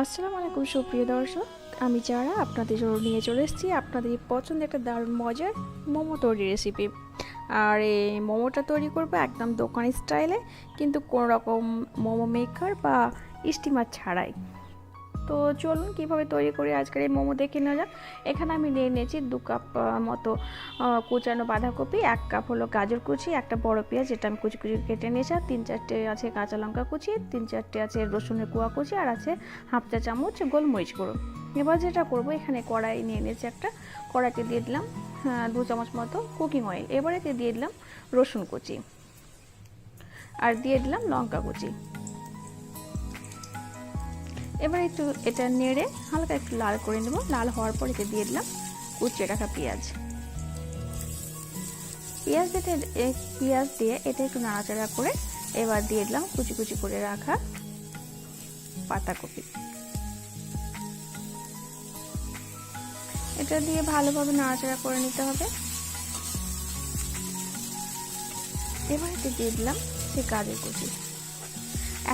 আসসালামু আলাইকুম, সুপ্রিয় দর্শক। আমি যারা আপনাদের জন্য নিয়ে চলে এসেছি আপনাদের পছন্দের একটা দারুণ মজার মোমো তৈরির রেসিপি আর এই মোমোটা তৈরি করব একদম দোকান স্টাইলে কিন্তু কোনো রকম মোমো মেকার বা স্টিমার ছাড়াই। তো চলুন কীভাবে তৈরি করি আজকের এই মোমো দেখে নেওয়া যাক। এখানে আমি নিয়ে নিয়েছি দু কাপ মতো কুচানো বাঁধাকপি, এক কাপ হলো গাজর কুচি, একটা বড় পেঁয়াজ যেটা আমি কুচি কুচি কেটে নিয়েছি তিন চারটে আছে কাঁচা লঙ্কা কুচি, তিন চারটে আছে রসুনের কুয়া কুচি, আর আছে হাফ চা চামচ গোলমরিচ গুঁড়ো। এবার যেটা করব, এখানে কড়াই নিয়ে নিয়েছি একটা, কড়াইতে দিয়ে দিলাম দু চামচ মতো কুকিং অয়েল, এবারে দিয়ে দিলাম রসুন কুচি, আর দিয়ে দিলাম লঙ্কা কুচি। এবার একটু এটা নেড়ে হালকা একটু লাল করে নেব। লাল হওয়ার পর এতে দিয়ে দিলাম কুচিয়ে রাখা পেঁয়াজ। পেঁয়াজ দিতে পেঁয়াজ দিয়ে এটা একটু নাড়াচাড়া করে এবার দিয়ে দিলাম কুচি কুচি করে রাখা পাতাকপি। এটা দিয়ে ভালোভাবে নাড়াচাড়া করে নিতে হবে। এবার এতে দিয়ে দিলাম সে গাজর কুচি।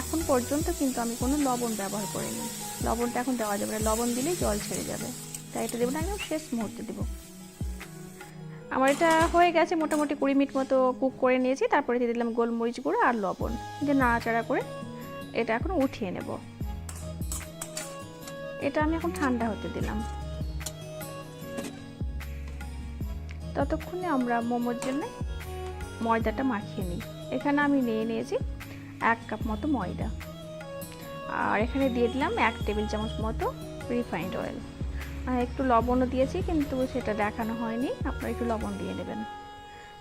এখন পর্যন্ত কিন্তু আমি কোনো লবণ ব্যবহার করিনি। লবণটা এখন দেওয়া যাবে না, লবণ দিলেই জল ছেড়ে যাবে। তাই এটা দেবো না, একদম শেষ মুহূর্তে দেবো। আমার এটা হয়ে গেছে মোটামুটি কুড়ি মিনিট মতো কুক করে নিয়েছি, তারপরে দিয়ে দিলাম গোলমরিচ গুঁড়ো আর লবণ। দিয়ে নাড়াচাড়া করে এটা এখন উঠিয়ে নেব। এটা আমি এখন ঠান্ডা হতে দিলাম। ততক্ষণে আমরা মোমোর জন্য ময়দাটা মাখিয়ে নিই। এখানে আমি নিয়ে নিয়েছি এক কাপ মতো ময়দা। আর এখানে দিয়ে দিলাম এক টেবিল চামচ মতো রিফাইন্ড অয়েল একটু লবণও দিয়েছি, কিন্তু সেটা দেখানো হয়নি। আপনারা একটু লবণ দিয়ে নেবেন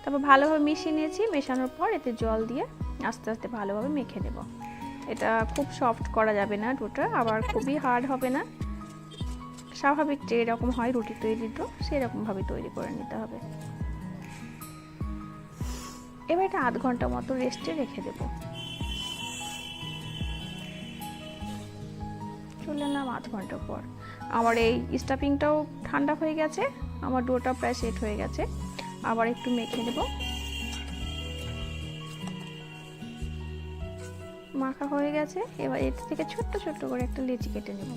তারপর ভালোভাবে মিশিয়ে নিয়েছি। মেশানোর পর এতে জল দিয়ে আস্তে আস্তে ভালোভাবে মেখে নেব। এটা খুব সফট করা যাবে না ডোটা, আবার খুবই হার্ড হবে না। স্বাভাবিক যে এরকম হয় রুটি তৈরি তো, সেরকমভাবে তৈরি করে নিতে হবে। এবার এটা আধ ঘণ্টা মতো রেস্টে রেখে দেবো। চলে এলাম আধ ঘণ্টা পর। আমার এই স্টাফিংটাও ঠান্ডা হয়ে গেছে, আমার ডোটা প্রায় সেট হয়ে গেছে। আবার একটু মেখে নেব। মাখা হয়ে গেছে, এবার এর থেকে ছোট্ট ছোট্ট করে একটা লেচি কেটে নেব।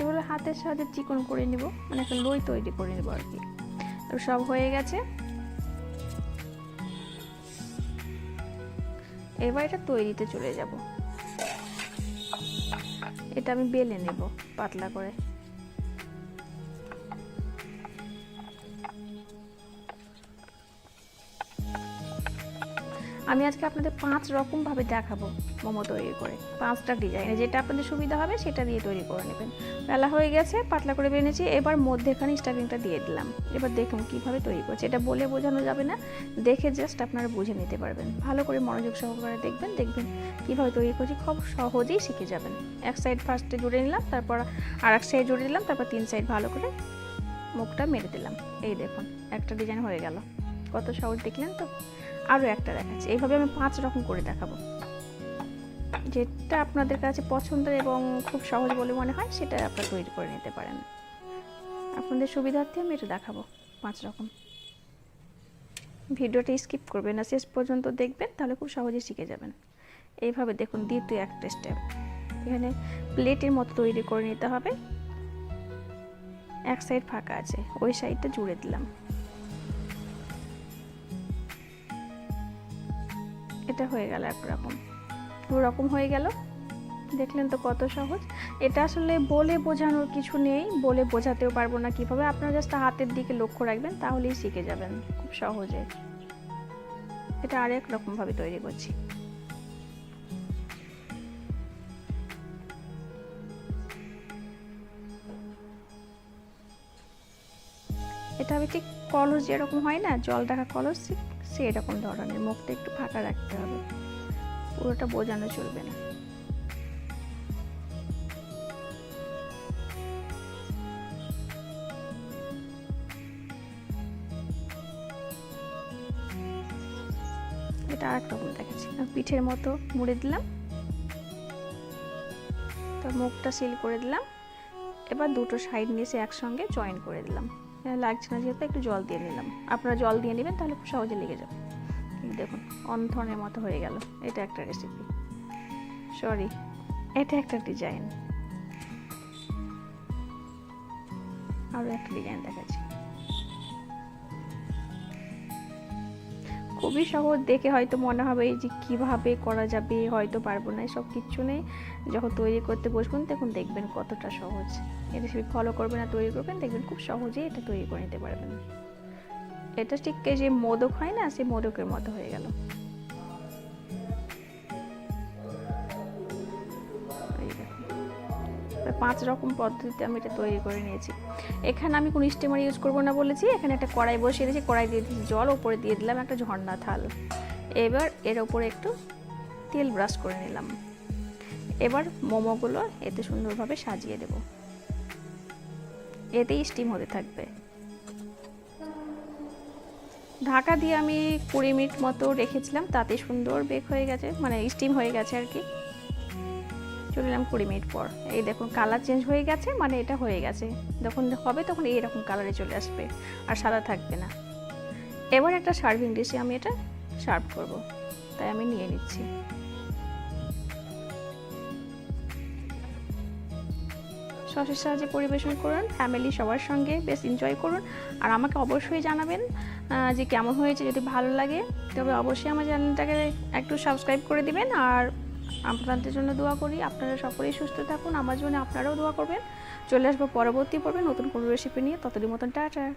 এগুলো হাতের সাহায্যে চিকন করে নেব মানে একটা লই তৈরি করে নেব আর কি। সব হয়ে গেছে। এবার এটা তৈরিতে চলে যাব। এটা আমি বেলে নেব পাতলা করে। আমি আজকে আপনাদের পাঁচ রকম ভাবে দেখাবো মোমো তৈরি করে, পাঁচটা ডিজাইনে যেটা আপনাদের সুবিধা হবে সেটা দিয়ে তৈরি করে নেবেন। বেলা হয়ে গেছে, পাতলা করে বেনেছি, এবার মধ্যেখানে স্টাফিংটা দিয়ে দিলাম। এবার দেখুন কীভাবে তৈরি করছে। এটা বলে বোঝানো যাবে না, দেখে জাস্ট আপনারা বুঝে নিতে পারবেন। ভালো করে মনোযোগ সহকারে দেখবেন দেখবেন কীভাবে তৈরি করছি, খুব সহজেই শিখে যাবেন। এক সাইড ফার্স্টে জুড়ে নিলাম, তারপর আর এক সাইড জুড়ে দিলাম, তারপর তিন সাইড ভালো করে মুখটা মেরে দিলাম। এই দেখুন, একটা ডিজাইন হয়ে গেল। কত সহজ দেখলেন তো? আরও একটা দেখাচ্ছি। এইভাবে আমি পাঁচ রকম করে দেখাবো। যেটা আপনাদের কাছে পছন্দের এবং খুব সহজ বলে মনে হয়, সেটা আপনারা তৈরি করে নিতে পারেন। আপনাদের সুবিধার্থে আমি এটা দেখাবো, পাঁচ রকম। ভিডিওটা স্কিপ করবেন না, শেষ পর্যন্ত দেখবেন, তাহলে খুব সহজে শিখে যাবেন। এইভাবে দেখুন, দ্বিতীয় একটা স্টেপ এখানে প্লেটের মতো তৈরি করে নিতে হবে। এক সাইড ফাঁকা আছে, ওই সাইডটা জুড়ে দিলাম। এটা হয়ে গেল একরকম। ওরকম হয়ে গেল। দেখলেন তো কত সহজ। এটা আসলে বলে বোঝানোর কিছু নেই। বলে বোঝাতেও পারব না কীভাবে। আপনারা জাস্ট হাতের দিকে লক্ষ্য রাখবেন, তাহলেই শিখে যাবেন খুব সহজে। এটা আরেক রকম ভাবে তৈরি করছি। এটা হবে ঠিক কলস যেরকম হয় না, জল রাখা কলস সেরকম ধরনের। মুখটা একটু ফাঁকা রাখতে হবে। পুরোটা বোঝানো চলবে না। এটা আর রকম দেখাচ্ছি। পিঠের মতো মুড়ে দিলাম। তার মুখটা সিল করে দিলাম। এবার দুটো সাইড নিয়ে একসঙ্গে জয়েন করে দিলাম। লাগছে না, যেহেতু একটু জল দিয়ে নিলাম। আপনারা জল দিয়ে নেবেন, তাহলে খুব সহজে লেগে যাবে। দেখুন, অন্ধনের মতো হয়ে গেল। এটা একটা রেসিপি সরি এটা একটা ডিজাইন আরও একটা ডিজাইন দেখাচ্ছি। খুবই সহজ দেখে হয়তো মনে হবে যে কীভাবে করা যাবে, হয়তো পারব না সব কিচ্ছু নেই। যখন তৈরি করতে বসবেন, তখন দেখবেন কতটা সহজ। এটা রেসিপি ফলো করবেন আর তৈরি করবেন, দেখবেন খুব সহজেই এটা তৈরি করে নিতে পারবেন। এটা ঠিক যে মোদক হয় না, সেই মোদকের মতো হয়ে গেল। পাঁচ রকম পদ্ধতিতে আমি এটা তৈরি করে নিয়েছি। এখানে আমি কোনো স্টিমার ইউজ করব না বলেছি, এখানে একটা কড়াই বসিয়ে দিয়েছি, কড়াই দিয়ে দিয়েছি জল, ওপরে দিয়ে দিলাম একটা ঝর্ণা থাল। এবার এর ওপরে একটু তেল ব্রাশ করে নিলাম। এবার মোমোগুলো এতে সুন্দরভাবে সাজিয়ে দেব। এতেই স্টিম হতে থাকবে। ঢাকা দিয়ে আমি কুড়ি মিনিট মতো রেখেছিলাম, তাতে সুন্দর বেক হয়ে গেছে মানে স্টিম হয়ে গেছে আর কি। চলে এলাম কুড়ি মিনিট পর। এই দেখুন কালার চেঞ্জ হয়ে গেছে মানে এটা হয়ে গেছে। যখন হবে তখন এইরকম কালারে চলে আসবে, আর সাদা থাকবে না। এবার একটা সার্ভিং ডিশে আমি এটা সার্ভ করব। তাই আমি নিয়ে নিচ্ছি। সসের সাহায্যে পরিবেশন করুন ফ্যামিলি সবার সঙ্গে বেশ এনজয় করুন। আর আমাকে অবশ্যই জানাবেন যে কেমন হয়েছে, যদি ভালো লাগে। তবে অবশ্যই আমার চ্যানেলটাকে একটু সাবস্ক্রাইব করে দিবেন, আর আপনাদের জন্য দোয়া করি। আপনারা সকলেই সুস্থ থাকুন। আমার জন্য আপনারাও দোয়া করবেন। চলে আসব পরবর্তী পর্বে নতুন কোনো রেসিপি নিয়ে। ততদিন মতন টাটা।